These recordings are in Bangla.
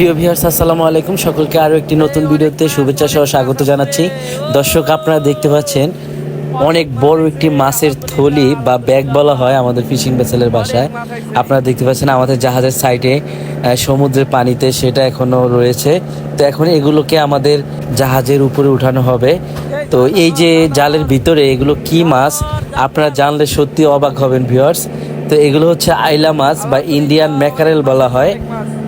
প্রিয় ভিউয়ার্স, আসসালামু আলাইকুম। সকলকে আরও একটি নতুন ভিডিওতে শুভেচ্ছা সহ স্বাগত জানাচ্ছি। দর্শক, আপনারা দেখতে পাচ্ছেন, অনেক বড় একটি মাছের থলি বা ব্যাগ বলা হয় আমাদের ফিশিং ভেসেলের বাসায়। আপনারা দেখতে পাচ্ছেন আমাদের জাহাজের সাইডে সমুদ্রের পানিতে সেটা এখনও রয়েছে। তো এখন এগুলোকে আমাদের জাহাজের উপরে উঠানো হবে। তো এই যে জালের ভিতরে এগুলো কি মাছ, আপনারা জানলে সত্যি অবাক হবেন ভিউয়ার্স। তো এগুলো হচ্ছে আইলা মাছ বা ইন্ডিয়ান ম্যাকারেল বলা হয়।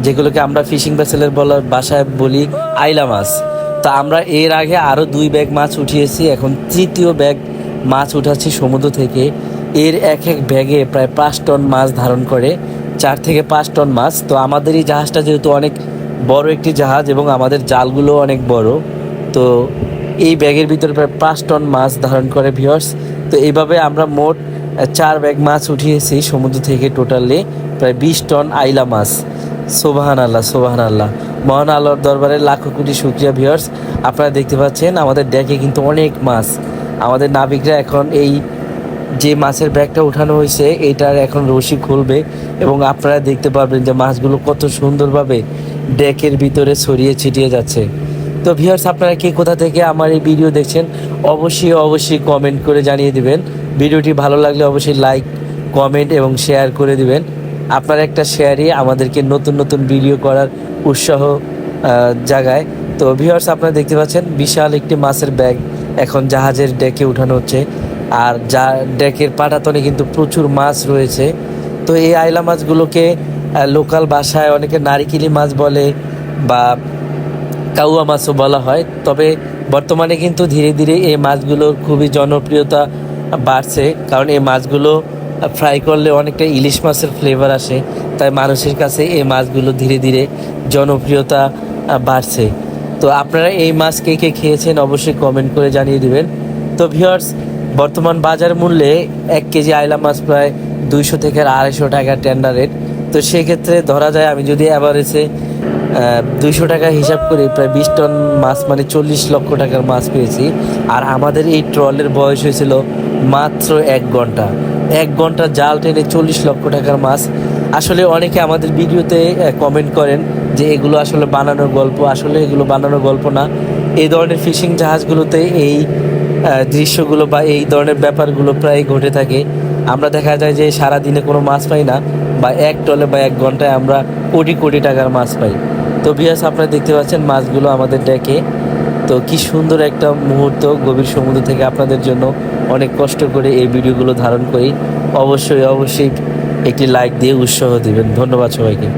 যেগুলোকে আমরা ফিশিং ভেসেলের বলার বাসায় বলি আইলা মাছ। তো আমরা এর আগে আরও দুই ব্যাগ মাছ উঠিয়েছি, এখন তৃতীয় ব্যাগ মাছ উঠাচ্ছি সমুদ্র থেকে। এর এক এক ব্যাগে প্রায় পাঁচ টন মাছ ধারণ করে, চার থেকে পাঁচ টন মাছ। তো আমাদের এই জাহাজটা যেহেতু অনেক বড় একটি জাহাজ এবং আমাদের জালগুলো অনেক বড়, তো এই ব্যাগের ভিতরে প্রায় পাঁচ টন মাছ ধারণ করে ভিওর্স তো এইভাবে আমরা মোট চার ব্যাগ মাছ উঠিয়েছি, সমুদ্র থেকে টোটালি প্রায় বিশ টন আইলা মাছ। সোবাহান আল্লাহ সোবাহান আল্লাহ মহান আল্লাহর দরবারে লাখো কোটি শুক্রিয়া ভিওর্স আপনারা দেখতে পাচ্ছেন, আমাদের ডেকে কিন্তু অনেক মাছ। আমাদের নাবিকরা এখন এই যে মাছের ব্যাগটা উঠানো হয়েছে, এটার এখন রশি খুলবে এবং আপনারা দেখতে পারবেন যে মাছগুলো কত সুন্দরভাবে ডেকের ভিতরে ছড়িয়ে ছিটিয়ে যাচ্ছে। তো ভিউয়ার্স আপনারা কে কোথা থেকে আমার এই ভিডিও দেখছেন, অবশ্যই অবশ্যই কমেন্ট করে জানিয়ে দিবেন। ভিডিওটি ভালো লাগলে অবশ্যই লাইক কমেন্ট এবং শেয়ার করে দিবেন। আপনার একটা শেয়ারই আমাদেরকে নতুন নতুন ভিডিও করার উৎসাহ জাগায়। তো ভিউয়ার্স আপনারা দেখতে পাচ্ছেন, বিশাল একটি মাছের ব্যাগ এখন জাহাজের ডেকে উঠানো হচ্ছে। আর যা ডেকের পাটাতনে কিন্তু প্রচুর মাছ রয়েছে। তো এই আইলা মাছগুলোকে লোকাল ভাষায় অনেকে নারিকেলি মাছ বলে বা কাউয়া মাছও বলা হয়। তবে বর্তমানে কিন্তু ধীরে ধীরে এই মাছগুলোর খুবই জনপ্রিয়তা বাড়ছে, কারণ এই মাছগুলো ফ্রাই করলে অনেকটা ইলিশ মাছের ফ্লেভার আসে, তাই মানুষের কাছে এই মাছগুলো ধীরে ধীরে জনপ্রিয়তা বাড়ছে। তো আপনারা এই মাছ কে কে খেয়েছেন অবশ্যই কমেন্ট করে জানিয়ে দেবেন। তো ভিউয়ার্স বর্তমান বাজার মূল্যে এক কেজি আইলা মাছ প্রায় দুইশো থেকে আড়াইশো টাকা টেন্ডার রেট তো সেক্ষেত্রে ধরা যায়, আমি যদি অ্যাভারেজে দুইশো টাকা হিসাব করি, প্রায় বিশ টন মাছ মানে চল্লিশ লক্ষ টাকার মাছ পেয়েছি। আর আমাদের এই ট্রলের বয়স হয়েছিল মাত্র এক ঘণ্টা। এক ঘণ্টা জাল টেনে চল্লিশ লক্ষ টাকার মাছ। আসলে অনেকে আমাদের ভিডিওতে কমেন্ট করেন যে এগুলো আসলে বানানোর গল্প। আসলে এগুলো বানানোর গল্প না। এই ধরনের ফিশিং জাহাজগুলোতে এই দৃশ্যগুলো বা এই ধরনের ব্যাপারগুলো প্রায় ঘটে থাকে। আমরা দেখা যায় যে সারা দিনে কোনো মাছ পাই না বা এক টলে বা এক ঘন্টায় আমরা কোটি কোটি টাকার মাছ পাই। তো বিয়াস আপনারা দেখতে পাচ্ছেন মাছগুলো আমাদের ডেকে। তো কি সুন্দর একটা মুহূর্ত গভীর সমুদ্র থেকে আপনাদের জন্য। অনেক কষ্ট করে এই ভিডিওগুলো ধারণ করি। অবশ্যই অবশ্যই একটি লাইক দিয়ে উৎসাহ দেবেন। ধন্যবাদ সবাইকে।